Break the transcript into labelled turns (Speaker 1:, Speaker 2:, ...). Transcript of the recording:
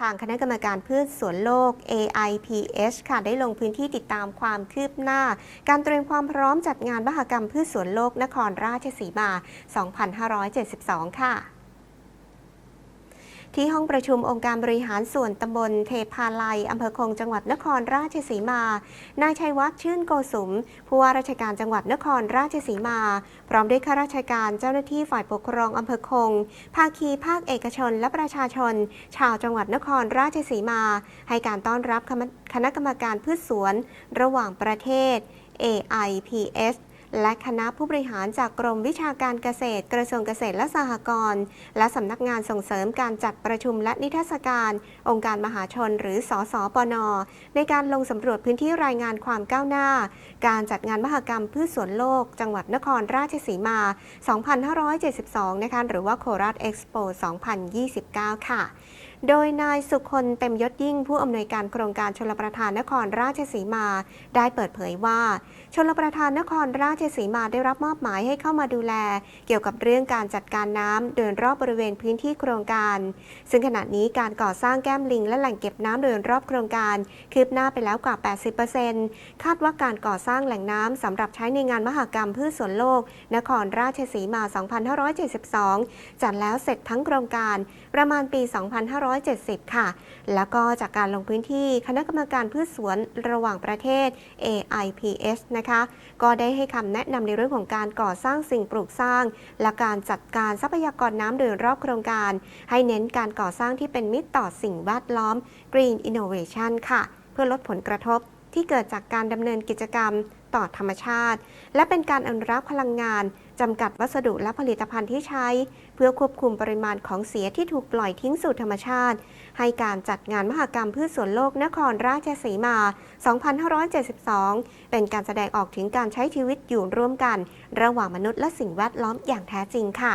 Speaker 1: ทางคณะกรรมการพืชสวนโลก AIPH ค่ะ ได้ลงพื้นที่ติดตามความคืบหน้า การเตรียมความพร้อมจัดงานมหกรรมพืชสวนโลกนครราชสีมา 2572 ค่ะ ที่ห้องประชุมองค์การบริหารส่วนตำบลเทพาลัยอำเภอคงจังหวัดนครราชสีมา นายชัยวัฒน์ชื่นโกสุม ผู้ว่าราชการจังหวัดนครราชสีมา พร้อมด้วยข้าราชการเจ้าหน้าที่ฝ่ายปกครองอำเภอคง ภาคีภาคเอกชนและประชาชน ชาวจังหวัดนครราชสีมา ให้การต้อนรับคณะกรรมการพืชสวน ระหว่างประเทศ AIPS และคณะผู้บริหารจากกรมวิชาการเกษตร กระทรวงเกษตรและสหกรณ์และสำนักงานส่งเสริมการจัดประชุมและนิทรรศการ องค์การมหาชนหรือสอสอปน ในการลงสำรวจพื้นที่รายงานความก้าวหน้า การจัดงานมหกรรมพืชสวนโลก จังหวัดนครราชสีมา 2572 นะคะหรือว่าโคราชเอ็กซ์โป 2029 ค่ะ โดยนายสุคนเต็มยศยิ่งผู้อำนวยการโครงการชลประทานนครราชสีมา ได้เปิดเผยว่า ชลประทานนครราชสีมาได้รับมอบหมายให้เข้ามาดูแล เกี่ยวกับเรื่องการจัดการน้ำโดยรอบบริเวณพื้นที่โครงการ ซึ่งขณะนี้การก่อสร้างแก้มลิง และแหล่งเก็บน้ำโดยรอบโครงการคืบหน้าไปแล้วกว่า 80%คาดว่าการก่อสร้างแหล่งน้ำสำหรับใช้ในงานมหกรรมพืชสวนโลก นครราชสีมา 2572 จัดแล้วเสร็จทั้งโครงการประมาณปี 2,500 2570 ค่ะ แล้วก็จากการลงพื้นที่คณะกรรมการพืชสวนระหว่างประเทศ AIPS นะคะ ก็ได้ให้คำแนะนำในเรื่องของการก่อสร้างสิ่งปลูกสร้าง และการจัดการทรัพยากรน้ำโดยรอบโครงการ ให้เน้นการก่อสร้างที่เป็นมิตรต่อสิ่งแวดล้อม Green Innovation ค่ะ เพื่อลดผลกระทบ ที่เกิดจากการดำเนินกิจกรรมต่อธรรมชาติ และเป็นการอนุรักษ์พลังงานจำกัดวัสดุและผลิตภัณฑ์ที่ใช้ เพื่อควบคุมปริมาณของเสียที่ถูกปล่อยทิ้งสู่ธรรมชาติ ให้การจัดงานมหกรรมพืชสวนโลกนครราชสีมา 2572 เป็นการแสดงออกถึงการใช้ชีวิตอยู่ร่วมกัน ระหว่างมนุษย์และสิ่งแวดล้อมอย่างแท้จริงค่ะ